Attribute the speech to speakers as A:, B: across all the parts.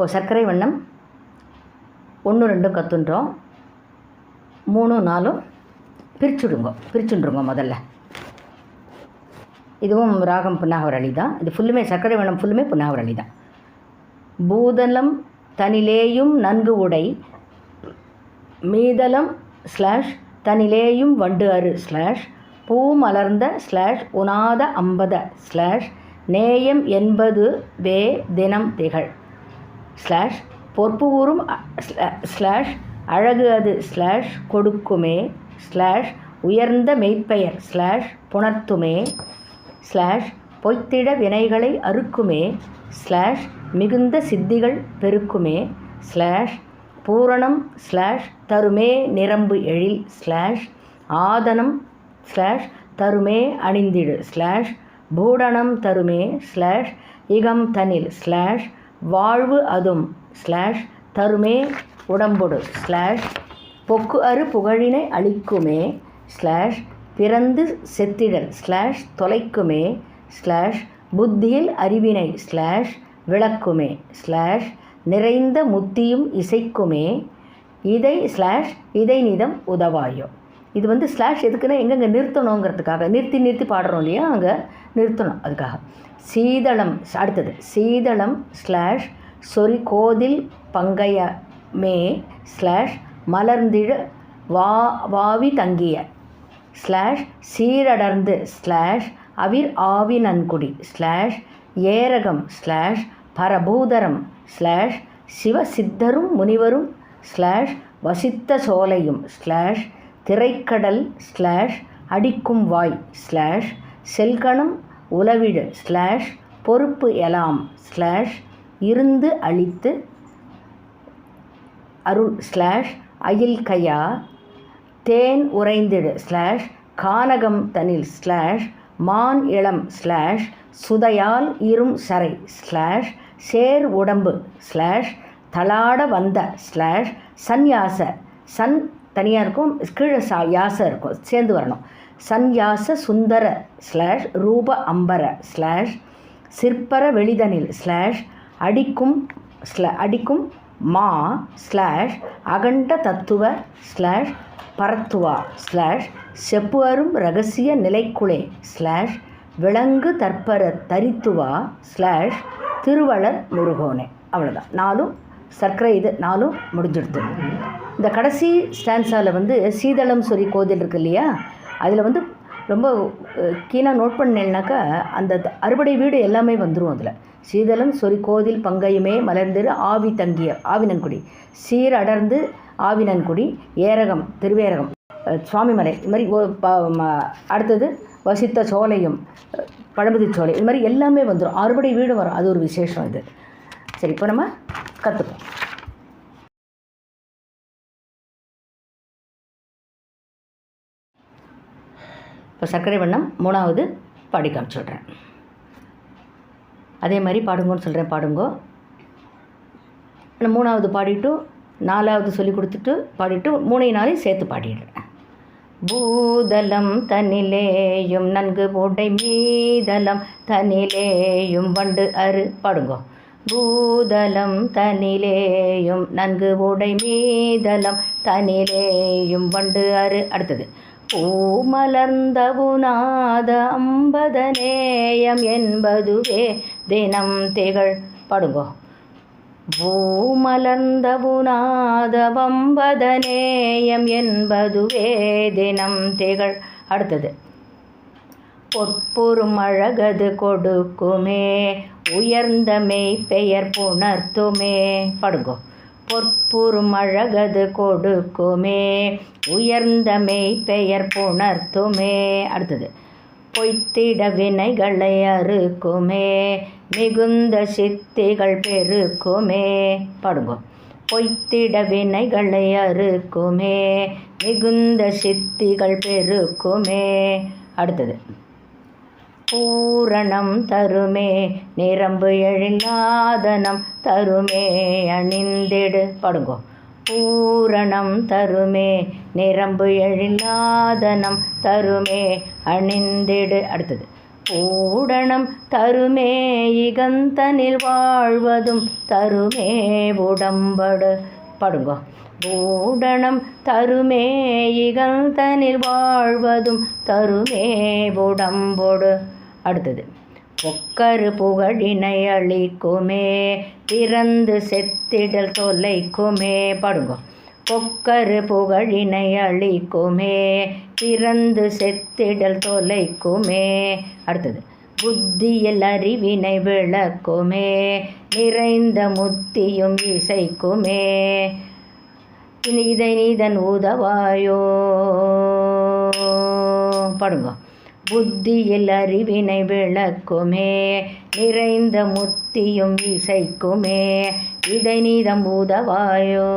A: இப்போது சர்க்கரை வண்ணம் ஒன்று ரெண்டும் கற்றுன்றோம் மூணும் நாலும் பிரிச்சுடுங்க. பிரிச்சுடுங்க முதல்ல. இதுவும் ராகம் புன்னாகவரளி தான் இது ஃபுல்லுமே சர்க்கரை வண்ணம் ஃபுல்லுமே புன்னாகவரளி தான் பூதலம் தனிலேயும் நன்கு உடை மீதலம் ஸ்லாஷ் தனிலேயும் வண்டு அரு ஸ்லாஷ் பூ மலர்ந்த ஸ்லாஷ் உனாத அம்பத ஸ்லாஷ் நேயம் என்பது வே தினம் திகழ். ஸ்லாஷ் பொறுப்பு ஊறும் ஸ்லா- ஸ்லாஷ் அழகு அது ஸ்லாஷ் கொடுக்குமே ஸ்லாஷ் உயர்ந்த மெய்ப்பெயர் ஸ்லாஷ் புணர்த்துமே ஸ்லாஷ் பொய்த்திட வினைகளை அறுக்குமே ஸ்லாஷ் மிகுந்த சித்திகள் பெருக்குமே ஸ்லாஷ் பூரணம் ஸ்லாஷ் தருமே நிரம்பு எழில் ஸ்லாஷ் ஆதனம் ஸ்லாஷ் தருமே அணிந்திடு ஸ்லாஷ் பூடனம் தருமே ஸ்லாஷ் இகம் தனில் ஸ்லாஷ் வாழ்வு அதும் ஸ்லாஷ் தருமே உடம்பொடு ஸ்லாஷ் பொக்கு அறு புகழினை அளிக்குமே ஸ்லாஷ் பிறந்து செத்திடல் ஸ்லாஷ் தொலைக்குமே ஸ்லாஷ் புத்தியில் அறிவினை ஸ்லாஷ் விளக்குமே ஸ்லாஷ் நிறைந்த முத்தியும் இசைக்குமே இதை ஸ்லாஷ் இதை நிதம் உதவாயோ. இது வந்து ஸ்லாஷ் எதுக்குன்னா எங்கெங்கே நிறுத்தணுங்கிறதுக்காக. நிறுத்தி நிறுத்தி பாடுறோம் இல்லையா? அங்கே நிறுத்தணும் அதுக்காக. சீதளம் அடுத்தது சீதளம் ஸ்லாஷ் சொறி கோதில் பங்கைய மே ஸ்லாஷ் மலர்ந்திழ வா வாவி தங்கிய ஸ்லாஷ் சீரடர்ந்து ஸ்லாஷ் அவிர் ஆவி நன்குடி ஸ்லாஷ் ஏரகம் ஸ்லாஷ் பரபூதரம் ஸ்லாஷ் சிவசித்தரும் முனிவரும் ஸ்லாஷ் வசித்த சோலையும் ஸ்லாஷ் திரைக்கடல் ஸ்லாஷ் அடிக்கும் வாய் ஸ்லாஷ் செல்கணம் உலவிடு ஸ்லாஷ் பொறுப்பு எலாம் ஸ்லாஷ் இருந்து அழித்து அருள் ஸ்லாஷ் அயில் கையா தேன் உறைந்திடு ஸ்லாஷ் கானகம் தனில் ஸ்லாஷ் மான் இளம் ஸ்லாஷ் சுதையால் இரும் சரை ஸ்லாஷ் சேர் உடம்பு ஸ்லாஷ் தளாட வந்த ஸ்லாஷ் சந்யாச சன் தனியாக இருக்கும் கீழே சா யாச இருக்கும் சேர்ந்து வரணும். சந்யாச சுந்தர ஸ்லாஷ் ரூப அம்பர ஸ்லாஷ் சிற்பர வெளிதனில் ஸ்லாஷ் அடிக்கும் ஸ்ல அடிக்கும் மா ஸ்லாஷ் அகண்ட தத்துவ ஸ்லாஷ் பரத்துவா ஸ்லாஷ் செப்புவரும் ரகசிய நிலைக்குளே ஸ்லாஷ் விலங்கு தற்பர தரித்துவா ஸ்லாஷ் திருவளர் முருகோனே. அவ்வளோதான் நாலும் சர்க்கரை இது நாலும் முடிஞ்சிடுது. இந்த கடைசி ஸ்டான்ஸாவில் வந்து சீதளம் சொரி கோதில் இருக்கு இல்லையா? அதில் வந்து ரொம்ப கீழாக நோட் பண்ணேன்னாக்கா அந்த த- அறுபடை வீடு எல்லாமே வந்துடும் அதில். சீதளம் சொறி கோதில் பங்கையுமே மலர்ந்திரு ஆவி தங்கிய ஆவினன்குடி. சீர் அடர்ந்து ஆவினன்குடி ஏரகம் திருவேரகம் சுவாமிமலை. இது மாதிரி ப- ம- அடுத்தது வசித்த சோலையும் அஹ், பழமுதி சோலை. இது மாதிரி எல்லாமே வந்துடும் அறுபடை வீடு வரும். அது ஒரு விசேஷம் இது. சரி இப்போ நம்ம கற்றுப்போம் இப்போ சர்க்கரை வண்ணம் மூணாவது பாடி காமிச்சுட்றேன் அதே மாதிரி பாடுங்கன்னு சொல்கிறேன் பாடுங்கோ. நான் மூணாவது பாடிட்டு நாலாவது சொல்லி கொடுத்துட்டு பாடிட்டு மூணையும் நாளையும் சேர்த்து பாடிடுறேன். பூதலம் தனிலேயும் நன்கு போட்டை மீதலம் தனிலேயும் வண்டு அரு பாடுங்கோ. பூதலம் தனிலேயும் நன்கு உடை மீதலம் தனிலேயும் வண்டு அரு அடுத்தது. பூமலர்ந்த உநாத அம்பதநேயம் என்பதுவே தினம் திகழ். பாடுங்கோ. பூமலர்ந்த புனாத வம்பதநேயம் என்பதுவே தினம் திகழ். அடுத்தது. பொற்புறும் அழகது கொடுக்குமே உயர்ந்த மெய்ப்பெயர் புணர்த்துமே. படுங்கோ. பொற்புறும் அழகது கொடுக்குமே. உயர்ந்த மெய்ப்பெயர் புணர்த்துமே. அடுத்தது பொய்த்திட வினைகளை அறுக்குமே. மிகுந்த சித்திகள் பெருக்குமே. பாடுங்கோ. பொய்த்திட வினைகளை அறுக்குமே. மிகுந்த சித்திகள் பெருக்குமே. அடுத்தது பூரணம் தருமே நிரம்பு எழிலாதனம் தருமே அணிந்திடு. படுங்கோ. பூரணம் தருமே நிரம்பு எழிலாதனம் தருமே அணிந்திடு. அடுத்தது. பூடணம் தருமே இகந்தனில் வாழ்வதும் தருமே உடம்படு. படுங்கோ. பூடணம் தருமே இகந்தனில் வாழ்வதும் தருமே உடம்பொடு. அடுத்தது. ஒக்கரு புகழினை அழிக்குமே பிறந்து செத்திடல் தொலைக்குமே. பாடுங்க. பொக்கரு புகழினை அழிக்குமே பிறந்து செத்திடல் தொலைக்குமே. அடுத்தது. புத்தியில் அறிவினை விளக்குமே நிறைந்த முத்தியும் இசைக்குமே. இனி இதை நீதன் உதவாயோ? பாடுங்க. புத்தியில் அறிவினை விளக்குமே நிறைந்த முத்தியும் இசைக்குமே இதை நீதம் உதவாயோ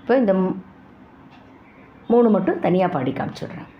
A: இப்போ இந்த மூணு மட்டும் தனியாக பாடி காமிச்சிடுறேன்.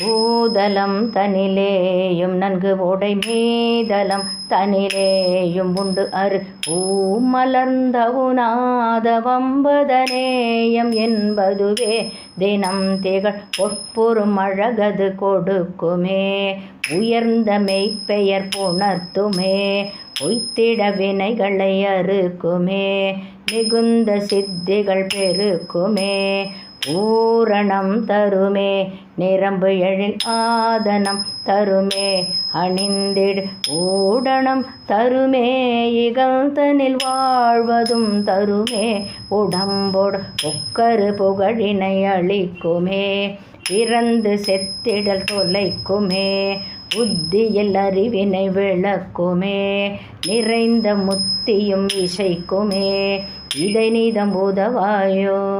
A: பூதலம் தனிலேயும் நன்கு உடை மீதலம் தனிலேயும் உண்டு அரு. பூமலர்ந்த உநாத வம்பதனேயம் என்பதுவே தினம் திகழ் பொற்புறும் அழகது கொடுக்குமே. உயர்ந்த மெய்ப்பெயர் புணர்த்துமே. பொய்த்திட வினைகளை அறுக்குமே. மிகுந்த சித்திகள் பெருக்குமே. பூரணம் தருமே. நிரம்பு எழில் ஆதனம் தருமே. அணிந்திடு ஊடணம் தருமே. இகழ்தனில் வாழ்வதும் தருமே. உடம்போடு ஒக்கரு புகழினை அளிக்குமே. இறந்து செத்திடல் தொலைக்குமே. புத்தியில் அறிவினை விளக்குமே. நிறைந்த முத்தியும் இசைக்குமே. இதை நீதம் உதவாயோ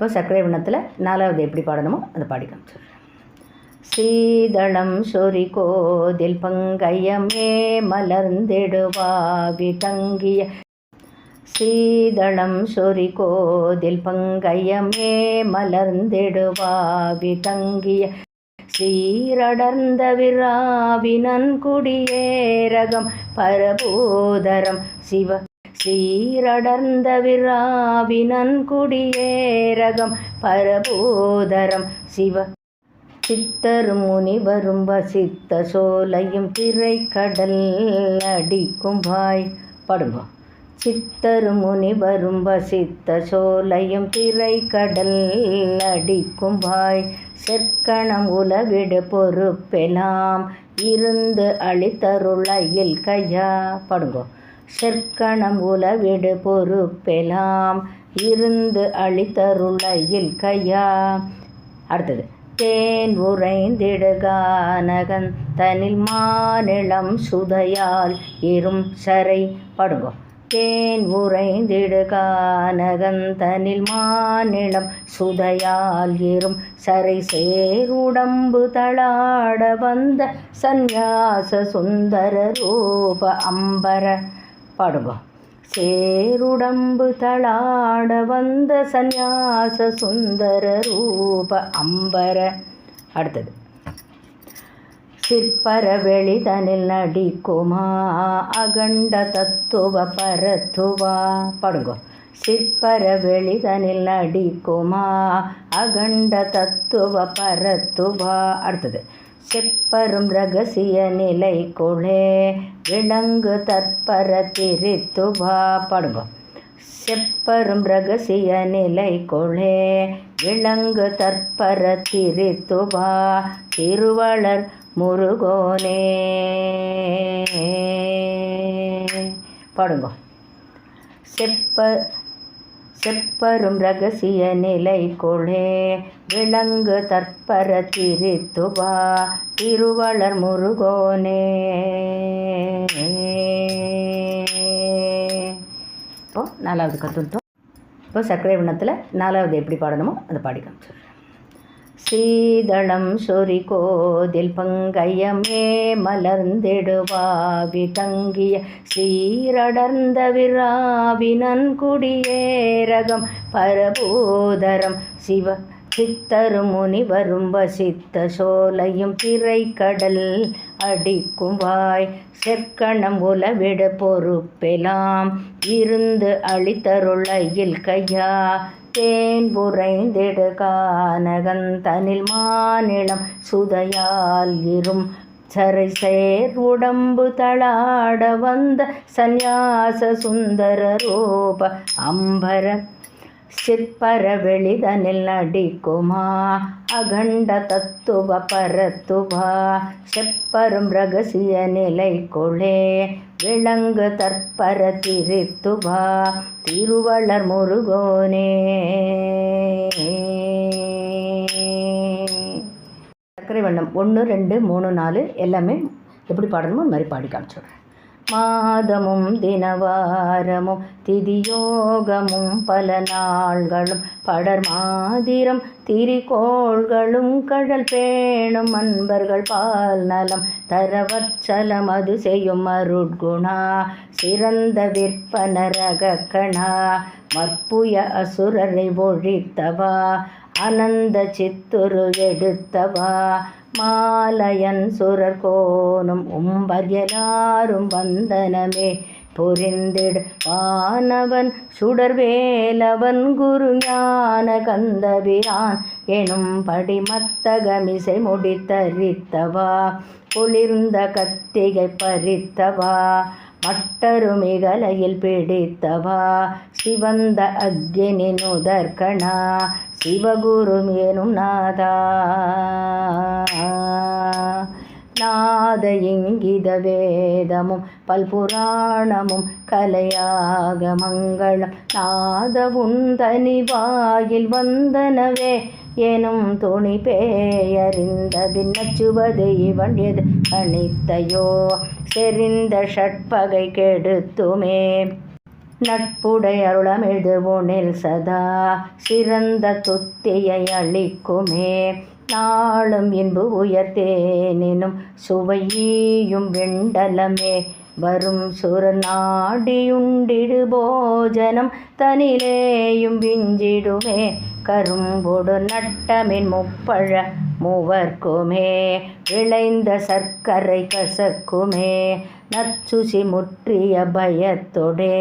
A: இப்போ சர்க்கரை வண்ணத்தில் நாலாவது எப்படி பாடணுமோ அதை பாடி காமிச்சிடுறேன் சீதளம் சொறி கோதில் பங்கையமே மலர்ந்திடுவாவி தங்கிய சீதளம் சொறி கோதில் பங்கையமே மலர்ந்திடுவாவி தங்கிய சீரடர்ந்த விராவினன் குடியேரகம் பரபூதரம் சிவ சீரடர்ந்த விராவினன் குடியேரகம் பரபோதரம் சிவ சித்தரும் முனிவரும் வசித்த சோலையும் திரை கடல் அடிக்கும் வாய். படுங்கோ சித்தரும் முனிவரும் வசித்த சோலையும் திரை கடல் அடிக்கும் வாய். செற்கணம் உலவிடு பொறுப்பெலாம் இருந்து அளித்தருளையில் கையா. படுங்கோ செற்கணம் உலவிடு பொறுப்பெலாம் இருந்து அளித்தருளையில் கையா. அடுத்தது தேன் உறைந்திடுகானகன் தனில் மாநிலம் சுதையால் இரும் சரை படுங்கோ. தேன் உறைந்திடுகானகன் தனில் மாநிலம் சுதையால் இரும் சரை சேருடம்பு தளாட வந்த சந்நியாச சுந்தர ரூப அம்பர பாடுங்க சேருடம்பு தளாட வந்த சந்நியாச சுந்தர ரூப அம்பர. அடுத்தது. சிற்பர வெளிதனில் நடிக்குமா? அகண்ட தத்துவ பரத்துவா? பாடுங்க. சிற்பர வெளிதனில் நடிக்குமா? அகண்ட தத்துவ பரத்துவா? அடுத்தது. செப்பரும் ரகசிய நிலை கொளே விளங்கு தற்பர திரித்துவா பாடுங்க. செப்பரும் ரகசிய நிலை கொளே விளங்கு தற்பர திரித்துவா திருவளர் முருகோனே. பாடுங்க. செப்ப செப்பரும் ரகசிய நிலை கொளே விலங்கு தற்பர திருத்துவா திருவளர் முருகோனே. இப்போ நாலாவது கற்றுட்டோம் இப்போ சர்க்கரை வண்ணத்தில் நாலாவது எப்படி பாடணுமோ அதை பாடி காமிச்சிடுறேன் சீதளம் சொறி கோதில் பங்கயமே மலர்ந்திடுவாவி தங்கிய சீரடர்ந்த விராவினன் குடியேரகம் பரபூதரம் சிவ சித்தரும் முனிவரும் வசித்த சோலையும் திரைக்கடல் அடிக்கும் வாய் செற்கணம் உலவிட பொறுப்பெலாம் இருந்து அளித்தருளையில் கையா தேன் புரைந்திடு கானகன் மாநிலம் சுதையால் இரும் சரை சேர் உடம்பு தளாட வந்த சந்நியாச சுந்தர ரூப அம்பர சிற்பர வெளிதனில் நடிக்குமா? அகண்ட தத்துவ பரத்துவா? செப்பரும் ரகசிய நிலை கொளே விளங்கு தற்பர திரித்துவா திருவளர் முருகோனே. சர்க்கரை வண்ணம் ஒன்று ரெண்டு மூணு நாலு எல்லாமே எப்படி பாடணுமோ அந்த மாதிரி பாடி காமிச்சிடுறேன் மாதமும் தினவாரமும் திதியோகமும் பல நாள்களும் படர் மாதிரம் திரிகோள்களும் கடல் பேணும் அன்பர்கள் பால் நலம் தரவச்சலம் அது செய்யும் அருட்குணா. சிறந்த விற்பனரகக்கணா மற்புய அசுரரை ஒழித்தவா. அனந்த சித்துரு எடுத்தவா. மாலயன் சுரர் கோனும் உம்பர்யலாரும் வந்தனமே. புரிந்திடு வானவன் சுடர்வேலவன் குரு ஞான கந்தபிரான் எனும் படிமத்தகமிசை முடித்தரித்தவா குளிர்ந்த கத்திகை பறித்தவா? மட்டருமிகலையில் பிடித்தவா? சிவந்த அக்னி நுதர்கணா சிவகுரும் எனும் நாதா? நாத இங்கித வேதமும் பல்புராணமும் கலையாக மங்களம். நாத உந்தனி வாயில் வந்தனவே எனும் துணி பேயறிந்த பின்னச்சுவது இவன் எது அணித்தையோ செறிந்த ஷட்பகை கெடுத்துமே. நட்புடை அருளமிழ்து உனில் சதா சிறந்த துத்தியை அளிக்குமே. நாளும் இன்பு உயர்த்தேனினும் சுவையீயும் வெண்டலமே. வரும் சுர நாடியுண்டிடு போஜனம் தனிலேயும் விஞ்சிடுமே. கரும்பொடு நட்டமின் முப்பழ மூவர்க்குமே விளைந்த சர்க்கரை கசக்குமே நச்சுசி முற்றிய பயத்தொடே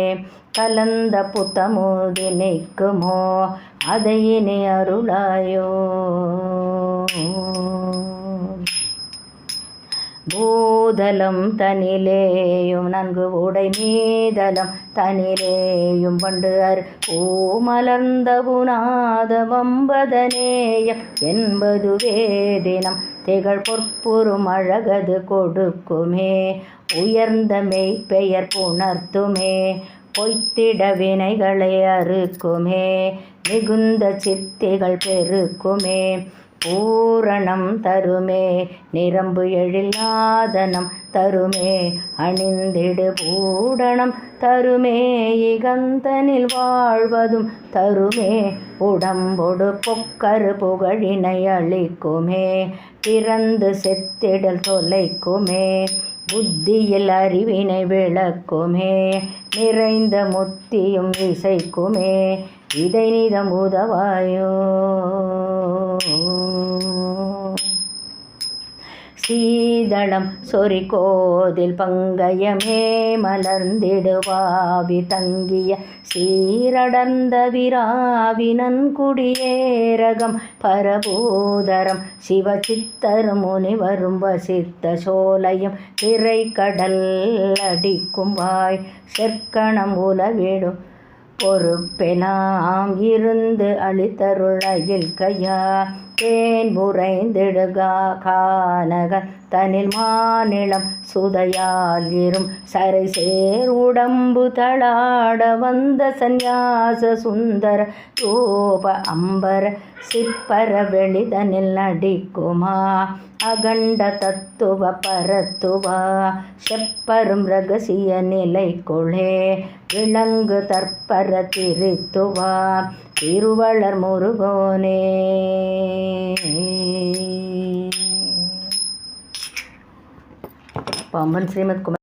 A: கலந்த புத்தமுதினைக்குமோ அதை இனி அருளாயோ. பூதலம் தனிலேயும் நன்கு உடை மீதலம் தனிலேயும் பண்டு அர் பூமலர்ந்த புனாத வம்பதனேயம் என்பதுவே தினம் திகழ் பொற்புறும் அழகது கொடுக்குமே உயர்ந்த மெய்ப்பெயர் புணர்த்துமே பொய்த்திட வினைகளை அறுக்குமே மிகுந்த சித்திகள் பெருக்குமே பூரணம் தருமே நிரம்பு எழிலாதனம் தருமே அணிந்திடு பூடணம் தருமே இகந்தனில் வாழ்வதும் தருமே உடம்பொடு பொக்கரு புகழினை அளிக்குமே பிறந்து செத்திடல் தொலைக்குமே புத்தியில் அறிவினை விளக்குமே நிறைந்த முத்தியும் இசைக்குமே இதை நீதம் உதவாயோ சீதளம் சொரிகோதில் பங்கயமே மலர்ந்திடுவாவி தங்கிய சீரடர்ந்த விராவினன் குடியேரகம் பரபூதரம் சிவசித்தரும் முனிவரும் வசித்த சோலையும் திரைக்கடல் அடிக்கும் வாய் செற்கணம் உலவிடும் பொறுப்பெலாம் இருந்து அளித்தருளையில் கையா தேன் புரைந்திடுகா கானகன்
B: தனில் மாநிலம் சுதையால் இரும் சரை சேர் உடம்பு தளாட வந்த சந்நியாச சுந்தர ரூப அம்பர சிப்பர வெளிதனில் நடிக்குமா? அகண்ட தத்துவ பரத்துவா? செப்பரும் ரகசிய நிலை கொளே விளங்கு தற்பர திருத்துவா? திருவளர் முருகோனே. पामन Shrimad Kumar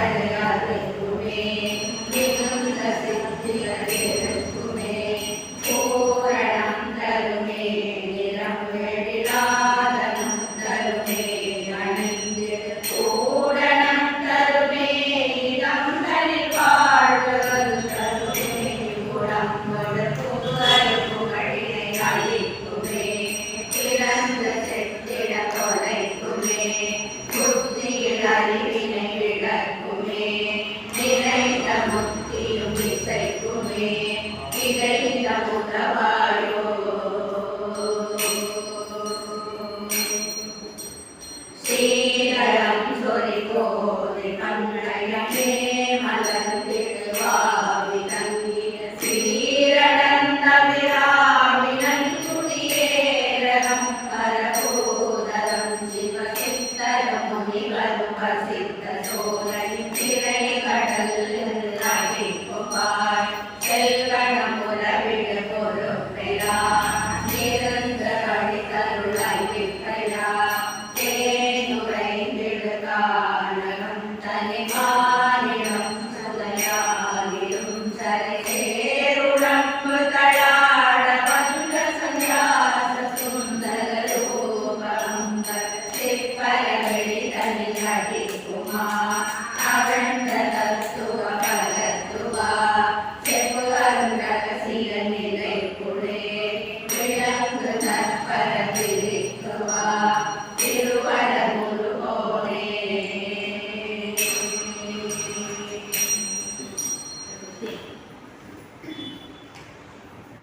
B: I got it.